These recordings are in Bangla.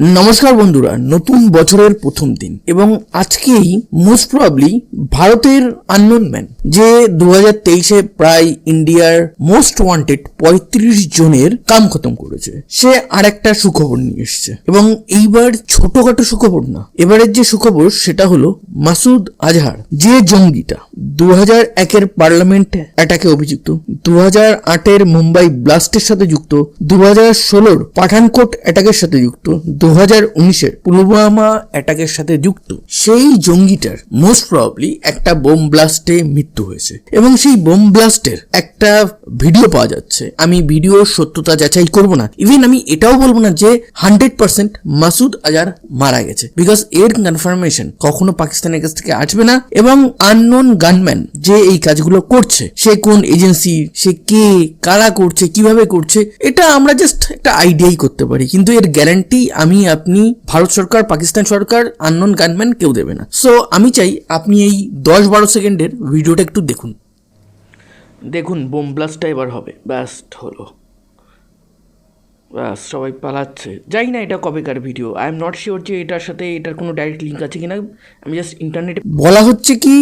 নমস্কার বন্ধুরা, নতুন বছরের প্রথম দিন এবং আজকেই মোস্ট প্রবলি ভারতের আননোন ম্যান যে দু হাজার তেইশে প্রায় ইন্ডিয়ার মোস্ট ওয়ান্টেড পঁয়ত্রিশ জনের কাম খতম করেছে। সে আর একটা সুখবর নিয়ে এসেছে এবং এইবার ছোটখাটো সুখবর না। এবারের যে সুখবর, সেটা হলো মাসুদ আজহার, যে জঙ্গিটা। দু হাজার একের পার্লামেন্ট অ্যাটাকে অভিযুক্ত দু হাজার মুম্বাই ব্লাস্টের সাথে যুক্ত দু পাঠানকোট অ্যাটাকের সাথে যুক্ত দু হাজার উনিশের পুলওয়ামা অ্যাটাকের সাথে যুক্ত। সেই জঙ্গিটার মোস্ট প্রবাবলি একটা বোম ব্লাস্টে মৃত্যু হয়েছে এবং সেই বোম ব্লাস্টের একটা ভিডিও পাওয়া যাচ্ছে। আমি ভিডিওর সত্যতা যাচাই করব না। ইভেন আমি এটাও বলব না যে হান্ড্রেড পার্সেন্ট মাসুদ আজার মারা গেছে। বিকজ এর কনফার্মেশন কখনো পাকিস্তানের কাছ থেকে আসবে না এবং আননোন গানম্যান যে এই কাজগুলো করছে সে কোন এজেন্সি সে কে কারা করছে কীভাবে করছে এটা আমরা জাস্ট একটা আইডিয়াই করতে পারি। কিন্তু এর গ্যারান্টি আমি আপনি ভারত সরকার পাকিস্তান সরকার আননোন গানম্যান কেউ দেবে না। সো আমি চাই আপনি এই দশ বারো সেকেন্ডের ভিডিওটা একটু দেখুন। দেখুন বোম ব্লাস্টটা এবার হবে। ব্যাস্ট হলো। ব্যাস সবাই পালাচ্ছে। জানি না এটা কবেকার video I am not sure যে এটার সাথে এটার কোনো ডাইরেক্ট লিঙ্ক আছে কিনা। আমি জাস্ট ইন্টারনেটে বলা হচ্ছে কি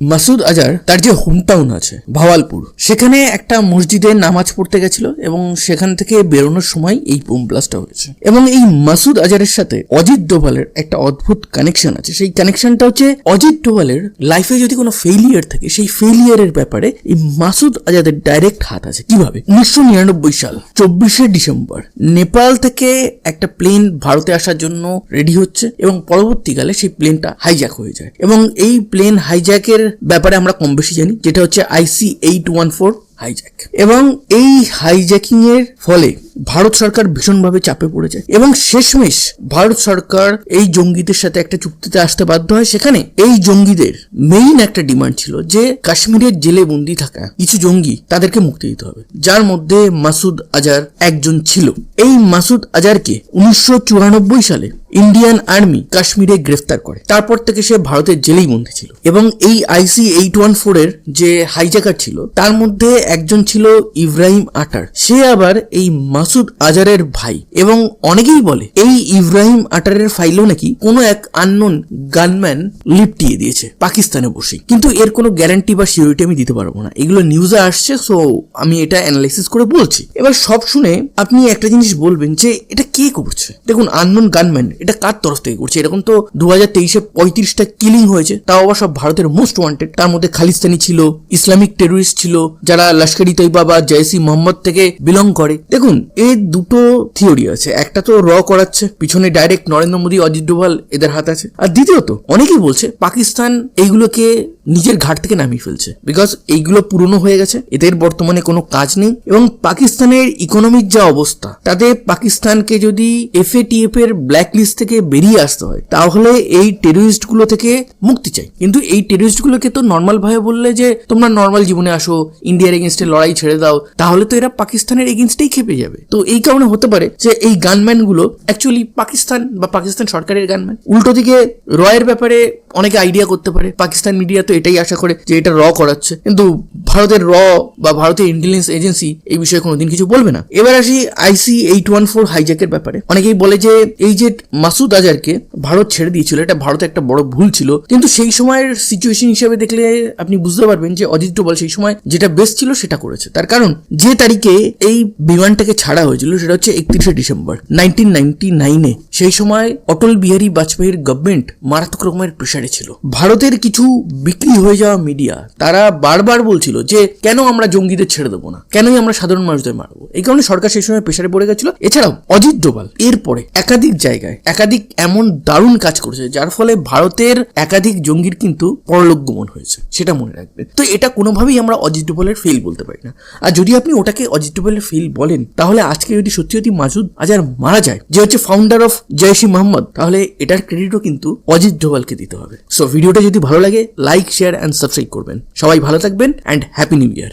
মাসুদ আজার তার যে হোম টাউন আছে, ভাওয়ালপুর, সেখানে একটা মসজিদে নামাজ পড়তে গেছিল এবং সেখান থেকে বেরোনোর সময় এই বোম ব্লাস্টটা হয়েছে। এবং এই মাসুদ আজারের সাথে অজিত ডোভালের একটা অদ্ভুত কানেকশন আছে। সেই কানেকশনটা হচ্ছে অজিত ডোভালের লাইফে যদি কোনো ফেলিয়ার থাকে, সেই ফেলিয়ারের ব্যাপারে এই মাসুদ আজাদের ডাইরেক্ট হাত আছে। কীভাবে? উনিশশো নিরানব্বই সাল, চব্বিশে ডিসেম্বর, নেপাল থেকে একটা প্লেন ভারতে আসার জন্য রেডি হচ্ছে এবং পরবর্তীকালে সেই প্লেনটা হাইজ্যাক হয়ে যায়। এবং এই প্লেন হাইজ্যাকের ব্যাপারে আমরা কম বেশি জানি, যেটা হচ্ছে IC eight one four hijack এবং এই হাইজ্যাকিং এর ফলে ভারত সরকার ভীষণভাবে চাপে পড়ে যায় এবং শেষমেশ ভারত সরকার এই জঙ্গিদের সাথে একটা চুক্তিতে আসতে বাধ্য হয়। সেখানে এই জঙ্গিদের মেইন একটা ডিমান্ড ছিল যে কাশ্মীরের জেলে বন্দি থাকা কিছু জঙ্গি তাদেরকে মুক্তি দিতে হবে। যার মধ্যে মাসুদ আজার একজন ছিল। এই মাসুদ আজারকে উনিশশো চুরানব্বই সালে ইন্ডিয়ান আর্মি কাশ্মীরে গ্রেফতার করে। তারপর থেকে সে ভারতের জেলেই বন্দী ছিল। এবং এই আইসি এইট ওয়ান ফোর এর যে হাইজ্যাকার ছিল, তার মধ্যে একজন ছিল ইব্রাহিম আটার। সে আবার এই মাসুদ আজারের ভাই এবং অনেকেই বলে এই ইব্রাহিম আটারের ফাইলও নাকি কোনো এক আননোন গানম্যান লিপটিয়ে দিয়েছে পাকিস্তানে বসে কিন্তু এর কোনো গ্যারান্টি বা সিউরিটি আমি দিতে পারব না। এগুলো নিউজে আসছে সো আমি এটা অ্যানালাইসিস করে বলছি। এবার সব শুনে আপনি একটা জিনিস বলবেন যে এটা কে করছে? দেখুন আননোন গানম্যান এটা কার তরফ থেকে করছে? এরকম তো দু হাজার তেইশে পঁয়ত্রিশটা কিলিং হয়েছে, তাও আবার সব ভারতের মোস্ট ওয়ান্টেড তার মধ্যে খালিস্তানি ছিল, ইসলামিক টেরোরিস্ট ছিল, যারা লস্করি তৈবা বা জয়সি মোহাম্মদ থেকে বিলং করে। দেখুন এর দুটো থিওরি আছে। একটা তো র করাচ্ছে, পিছনে ডাইরেক্ট নরেন্দ্র মোদী, অজিত ডোভাল এদের হাত আছে। আর দ্বিতীয়ত, অনেকেই বলছে, পাকিস্তান এইগুলোকে নিজের ঘাট থেকে নামিয়ে ফেলছে। বিকজ এইগুলো পুরনো হয়ে গেছে, এদের বর্তমানে কোনো কাজ নেই, এবং পাকিস্তানের ইকোনমিক যা অবস্থা, তাতে পাকিস্তানকে যদি এফএটিএফ এর ব্ল্যাক লিস্ট থেকে বেরিয়ে আসতে হয়, তাহলে এই টেরোরিস্টগুলো থেকে মুক্তি চাই। কিন্তু এই টেরোরিস্ট গুলোকে তো নর্মাল ভাবে বললে যে, তোমরা নর্মাল জীবনে আসো ইন্ডিয়ার এগেনস্টে লড়াই ছেড়ে দাও, তাহলে তো এরা পাকিস্তানের এগেনস্টেই খেপে যাবে। তো এই কারণে হতে পারে যে, এই গানম্যানগুলো অ্যাকচুয়ালি পাকিস্তান বা পাকিস্তান সরকারের গানম্যান উল্টো দিকে রয়ের ব্যাপারে অনেকে আইডিয়া করতে পারে, পাকিস্তান মিডিয়া তো এটাই আশা করে যে এটা র করাচ্ছে। কিন্তু ভারতের র বা ভারতের ইন্টেলিজেন্স এজেন্সি এই বিষয়ে কোনোদিন কিছু বলবে না। এবার আসি আইসি এইট ওয়ান ফোর হাইজ্যাকের ব্যাপারে। অনেকেই বলে যে এই যে মাসুদ আজারকে ভারত ছেড়ে দিয়েছিল, এটা ভারতের একটা বড় ভুল ছিল। কিন্তু সেই সময়ের সিচুয়েশন হিসেবে দেখলে আপনি বুঝতে পারবেন যে অজিত ডোভাল সেই সময় যেটা বেস্ট ছিল সেটা করেছে। তার কারণ যে তারিখে এই বিমানটাকে ছাড়া হয়েছিল সেটা হচ্ছে একত্রিশে ডিসেম্বর নাইনটিন নাইনটি নাইনে সেই সময় অটল বিহারী বাজপেয়ীর গভর্নমেন্ট মারাত্মক রকমের প্রেশারে ছিল। ভারতের কিছু বিক্রি হয়ে যাওয়া মিডিয়া, তারা বারবার বলছিল যে কেন আমরা জঙ্গিদের ছেড়ে দেবো না? কেনই আমরা সাধারণ মানুষদের মারবো? এই কারণে সরকার সেই সময় প্রেশারে পড়ে গেছিল। এছাড়াও অজিত ডোভাল এরপরে একাধিক জায়গায়, একাধিক এমন দারুণ কাজ করেছে, যার ফলে ভারতের একাধিক জঙ্গির কিন্তু পরলোক গমন হয়েছে, সেটা মনে রাখবেন। তো এটা কোনোভাবেই আমরা অজিত ডোভালের ফেল বলতে পারি না। আর যদি আপনি ওটাকে অজিত ডোভালের ফেল বলেন, তাহলে আজকে যদি সত্যি সত্যি মাসুদ আজার মারা যায়, যে হচ্ছে ফাউন্ডার অফ জয়সি মোহাম্মদ, তাহলে এটার ক্রেডিটও কিন্তু অজিত ডোভালকে দিতে হবে। সো ভিডিওটা যদি ভালো লাগে লাইক শেয়ার অ্যান্ড সাবস্ক্রাইব করবেন। সবাই ভালো থাকবেন অ্যান্ড হ্যাপি নিউ ইয়ার